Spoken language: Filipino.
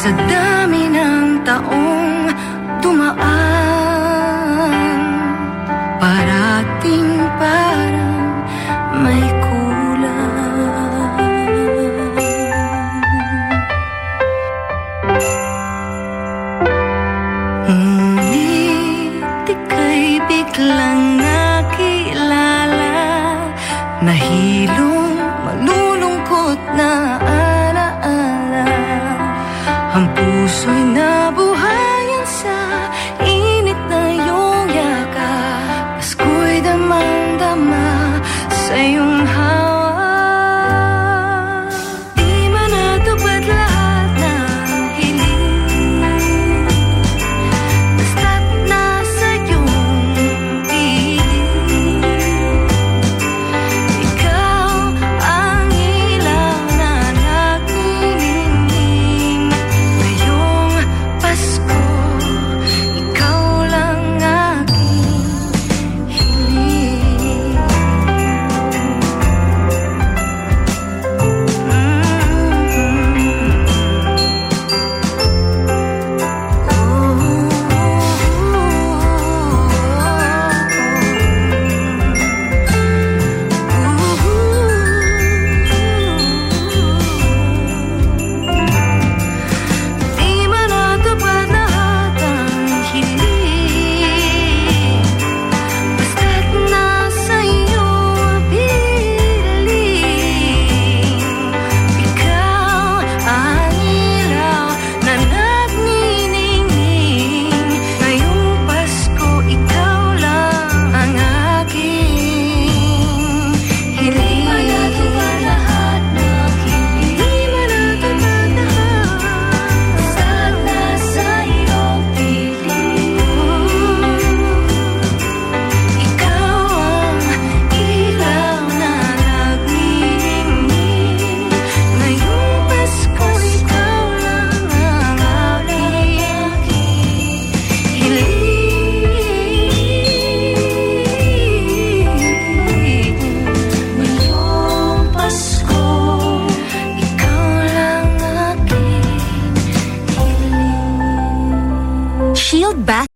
Sa dami ng taong dumaan Parating parang may kulang. Ngunit ika'y biglang nakilala Nahilong malulungkot na alaala ang puso'y nabuhayan sa init na iyong yaka Pasko'y damang-dama sa iyong hangin build back